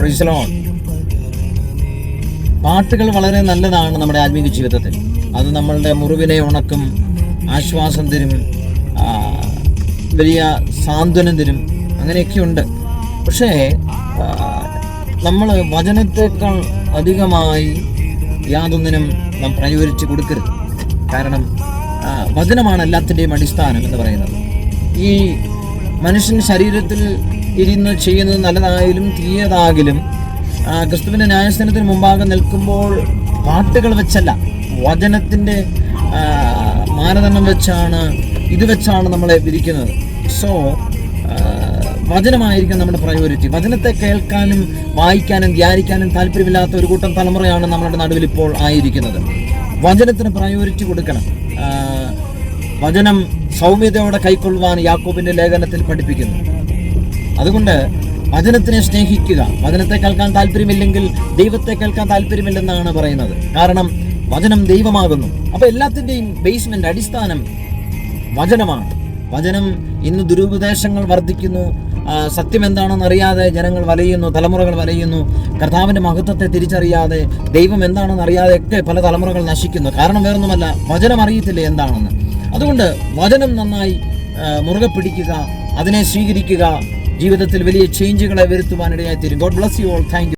Praise പാട്ടുകൾ വളരെ നല്ലതാണ് നമ്മുടെ ആത്മീക ജീവിതത്തിൽ. അത് നമ്മളുടെ മുറിവിനെ ഉണക്കും ആശ്വാസം തരും വലിയ സാന്ത്വനം തരും അങ്ങനെയൊക്കെ ഉണ്ട് പക്ഷേ നമ്മൾ വചനത്തേക്കാൾ അധികമായി യാതൊന്നിനും നാം പ്രയോജിച്ച് കൊടുക്കരുത്. കാരണം വചനമാണ് എല്ലാത്തിന്റെയും അടിസ്ഥാനം എന്ന് പറയുന്നത്. ഈ മനുഷ്യൻ ശരീരത്തിൽ ഇരുന്ന് ചെയ്യുന്നത് നല്ലതായാലും തീയതാകിലും ക്രിസ്തുവിന്റെ ന്യായസ്ഥാനത്തിന് മുമ്പാകെ നിൽക്കുമ്പോൾ പാട്ടുകൾ വെച്ചല്ല വചനത്തിന്റെ മാനദണ്ഡം വെച്ചാണ് ഇത് വെച്ചാണ് നമ്മളെ വിരിക്കുന്നത് സോ വചനമായിരിക്കും നമ്മുടെ പ്രയോറിറ്റി വചനത്തെ കേൾക്കാനും വായിക്കാനും ധ്യാനിക്കാനും താല്പര്യമില്ലാത്ത ഒരു കൂട്ടം തലമുറയാണ് നമ്മുടെ നടുവിൽ ഇപ്പോൾ ആയിരിക്കുന്നത്. വചനത്തിന് പ്രയോറിറ്റി കൊടുക്കണം. വചനം സൗമ്യതയോടെ കൈക്കൊള്ളുവാൻ യാക്കോബിന്റെ ലേഖനത്തിൽ പഠിപ്പിക്കുന്നു. അതുകൊണ്ട് വചനത്തിനെ സ്നേഹിക്കുക. വചനത്തെ കേൾക്കാൻ താല്പര്യമില്ലെങ്കിൽ ദൈവത്തെ കേൾക്കാൻ താല്പര്യമില്ലെന്നാണ് പറയുന്നത്. കാരണം വചനം ദൈവമാകുന്നു. അപ്പൊ എല്ലാത്തിന്റെയും ബേസ്മെന്റ് അടിസ്ഥാനം വചനമാണ്. വചനം ഇന്ന് ദുരുപദേശങ്ങൾ വർദ്ധിക്കുന്നു. സത്യം എന്താണെന്ന് അറിയാതെ ജനങ്ങൾ വലയുന്നു തലമുറകൾ വലയുന്നു. കർത്താവിന്റെ മഹത്വത്തെ തിരിച്ചറിയാതെ ദൈവം എന്താണെന്ന് അറിയാതെ ഒക്കെ പല തലമുറകൾ നശിക്കുന്നു. കാരണം വേറൊന്നുമല്ല വചനം അറിയത്തില്ല എന്താണെന്ന്. അതുകൊണ്ട് വചനം നന്നായി മുറുകെ പിടിക്കുക അതിനെ സ്വീകരിക്കുക ജീവിതത്തിൽ വലിയ ചേഞ്ചുകളെ വരുത്തുവാനിടയായി തീരും God bless you all thank